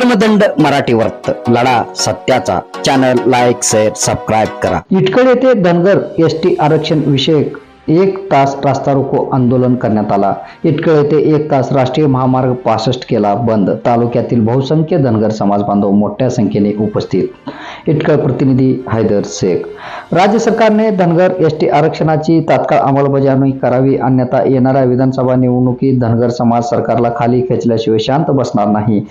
कर्मदंड मराठी वर्त लढा सत्याचा. चॅनल लाईक शेअर सबस्क्राईब करा. इटकड येथे धनगर एस टी आरक्षण विषयक. एक तास रास्ता रोको आंदोलन करण्यात आला. इटकळ येथे एक तास राष्ट्रीय महामार्ग पासष्ट केला बंद. तालुक्यातील बहुसंख्य धनगर समाज बांधव मोठ्या संख्येने उपस्थित. इटकळ प्रतिनिधी हैदर शेख. राज्य सरकारने धनगर एस टी आरक्षणाची तात्काळ अंमलबजावणी करावी अन्यथा येणाऱ्या विधानसभा निवडणुकीत धनगर समाज सरकारला खाली खेचल्याशिवाय शांत बसणार नाही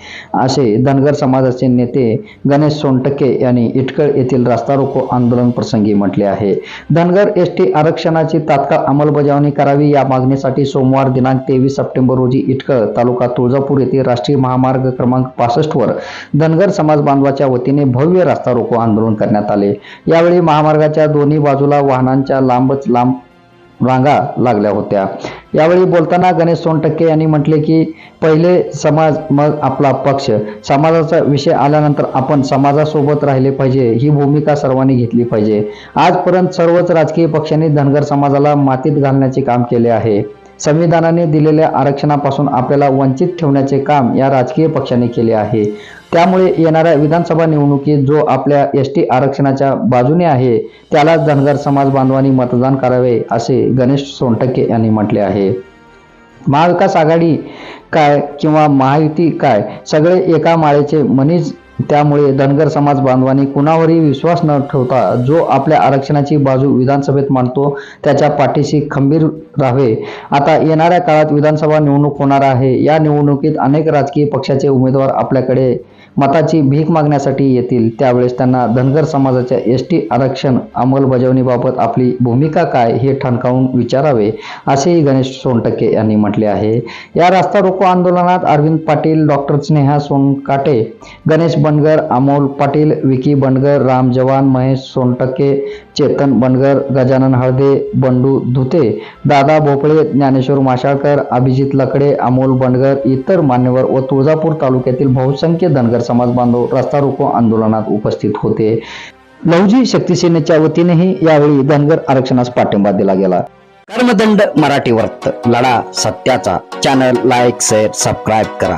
असे धनगर समाजाचे नेते गणेश सोनटके यांनी इटकळ येथील रास्ता रोको आंदोलन प्रसंगी म्हटले आहे. धनगर एस टी आरक्षणाची तात्काळ अंमलबजावणी करावी या मागणीसाठी सोमवार दिनांक तेवीस सप्टेंबर रोजी इटकळ तालुका तुळजापूर येथे राष्ट्रीय महामार्ग क्रमांक पासष्ट वर धनगर समाज बांधवाच्या वतीने भव्य रस्ता रोको आंदोलन करण्यात आले. यावेळी महामार्गाच्या दोन्ही बाजूला वाहनांच्या लांबच लांब रांगा लागल्या होत्या. यावेळी बोलताना गणेश सोनटक्के यांनी म्हटले की पहिले समाज मग आपला पक्ष. समाजाचा विषय आल्यानंतर आपण समाजासोबत राहिले पाहिजे. ही भूमिका सर्वांनी घेतली पाहिजे. आजपर्यंत सर्वच राजकीय पक्षांनी धनगर समाजाला मातीत घालण्याचे काम केले आहे. संविधानाने दिलेल्या आरक्षणापासून आपल्याला वंचित ठेवण्याचे काम या राजकीय पक्षाने केले आहे. त्यामुळे येणाऱ्या विधानसभा निवडणुकीत जो आपल्या एस टी आरक्षणाच्या बाजूने आहे त्यालाच धनगर समाज बांधवांनी मतदान करावे असे गणेश सोनटके यांनी म्हटले आहे. महाविकास आघाडी काय किंवा महायुती काय सगळे एका माळेचे मनीज त्यामुळे धनगर समाज बांधवांनी कुणावरही विश्वास न ठेवता जो आपल्या आरक्षणाची बाजू विधानसभेत मांडतो त्याच्या पाठीशी खंबीर राहावे. आता येणाऱ्या काळात विधानसभा निवडणूक होणार आहे. या निवडणुकीत अनेक राजकीय पक्षाचे उमेदवार आपल्याकडे मताची भीक मागण्यासाठी येतील. त्यावेळेस त्यांना धनगर समाजाच्या एस टी आरक्षण अंमलबजावणीबाबत आपली भूमिका काय हे ठणकावून विचारावे असेही गणेश सोनटके यांनी म्हटले आहे. या रास्ता रोको आंदोलनात अरविंद पाटील डॉक्टर स्नेहा सोनकाटे गणेश बनगर अमोल पाटील विकी बनगर राम जवान महेश सोनटके चेतन बनगर गजानन हळदे बंडू धुते दादा भोपळे ज्ञानेश्वर माशाळकर अभिजित लकडे अमोल बनगर इतर मान्यवर व तुळजापूर तालुक्यातील बहुसंख्य धनगर समाज बांधव रस्ता रोको आंदोलनात उपस्थित होते. लहुजी शक्तीसेनेच्या वतीनेही यावेळी धनगर आरक्षणास पाठिंबा दिला गेला. कर्मदंड मराठी वर्त. लढा सत्याचा. चॅनल लाईक शेअर सबस्क्राईब करा.